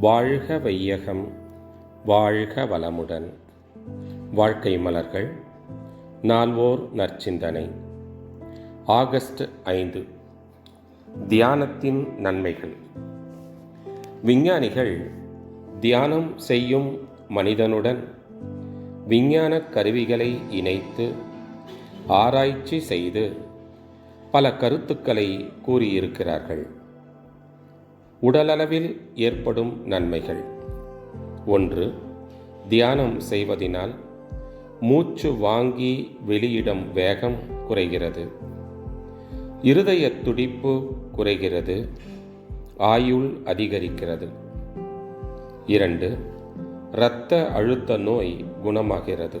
வாழ்க வையகம் வாழ்க வளமுடன். வாழ்க்கை மலர்கள் நால்வோர் நற்சிந்தனை. ஆகஸ்ட் ஐந்து. தியானத்தின் நன்மைகள். விஞ்ஞானிகள் தியானம் செய்யும் மனிதனுடன் விஞ்ஞான கருவிகளை இணைத்து ஆராய்ச்சி செய்து பல கருத்துக்களை கூறியிருக்கிறார்கள். உடலளவில் ஏற்படும் நன்மைகள். ஒன்று தியானம் செய்வதினால் மூச்சு வாங்கி வெளியிடும் வேகம் குறைகிறது. இருதய துடிப்பு குறைகிறது. ஆயுள் அதிகரிக்கிறது. இரண்டு இரத்த அழுத்த நோய் குணமாகிறது.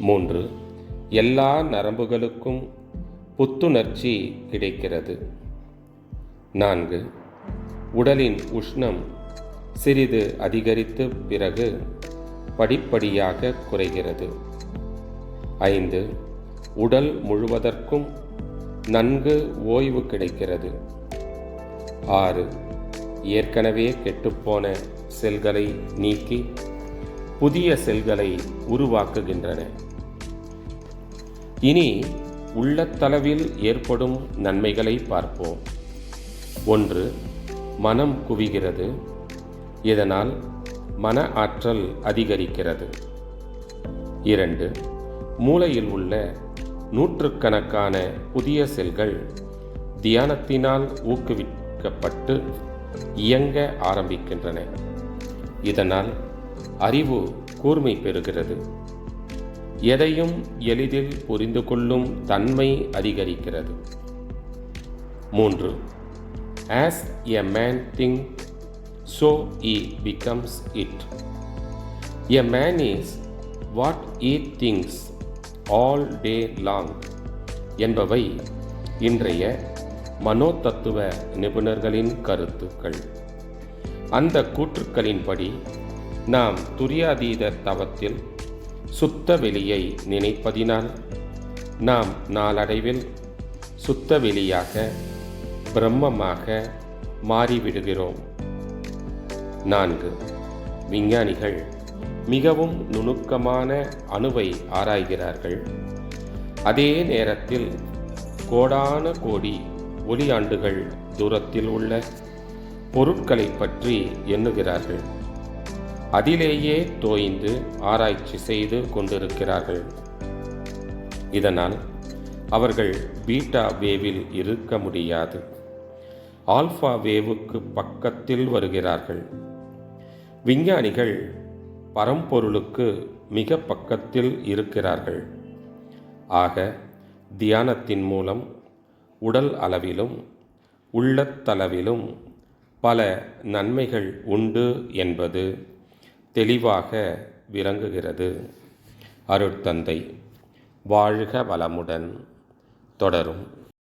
மூன்று எல்லா நரம்புகளுக்கும் புத்துணர்ச்சி கிடைக்கிறது. நான்கு உடலின் உஷ்ணம் சிறிது அதிகரித்து பிறகு படிப்படியாக குறைகிறது. ஐந்து உடல் முழுவதற்கும் நன்கு ஓய்வு கிடைக்கிறது. ஆறு ஏற்கனவே கெட்டுப்போன செல்களை நீக்கி புதிய செல்களை உருவாக்குகின்றன. இனி உள்ளத்தளவில் ஏற்படும் நன்மைகளை பார்ப்போம். ஒன்று மனம் குவிகிறது. இதனால் மன ஆற்றல் அதிகரிக்கிறது. இரண்டு மூளையில் உள்ள நூற்றுக்கணக்கான புதிய செல்கள் தியானத்தினால் ஊக்குவிக்கப்பட்டு இயங்க ஆரம்பிக்கின்றன. இதனால் அறிவு கூர்மை பெறுகிறது. எதையும் எளிதில் புரிந்து கொள்ளும் தன்மை அதிகரிக்கிறது. மூன்று As a man thinks, so he becomes it. A man is what he thinks all day long என்பவை இன்றைய மனோதத்துவ நிபுணர்களின் கருத்துக்கள் அந்த கூற்றுக்களின்படி நாம் துரியாதீத தவத்தில் சுத்த வெளியை நினைப்பதினால் நாம் நாளடைவில் சுத்த வெளியாக பிரம்மமாக மாறிவிடுகிறோம். நான்கு. விஞ்ஞானிகள் மிகவும் நுணுக்கமான அணுவை ஆராய்கிறார்கள். அதே நேரத்தில் கோடான கோடி ஒளி ஆண்டுகள் தூரத்தில் உள்ள பொருட்களை பற்றி எண்ணுகிறார்கள். அதிலேயே தோய்ந்து ஆராய்ச்சி செய்து கொண்டிருக்கிறார்கள். இதனால் அவர்கள் பீட்டா வேவில் இருக்க முடியாது. ஆல்ஃபா வேவுக்கு பக்கத்தில் வருகிறார்கள். விஞ்ஞானிகள் பரம்பொருளுக்கு மிக பக்கத்தில் இருக்கிறார்கள். ஆக தியானத்தின் மூலம் உடல் அளவிலும் உள்ளத்தளவிலும் பல நன்மைகள் உண்டு என்பது தெளிவாக விளங்குகிறது. அருட்தந்தை வாழ்க வளமுடன் தொடரும்.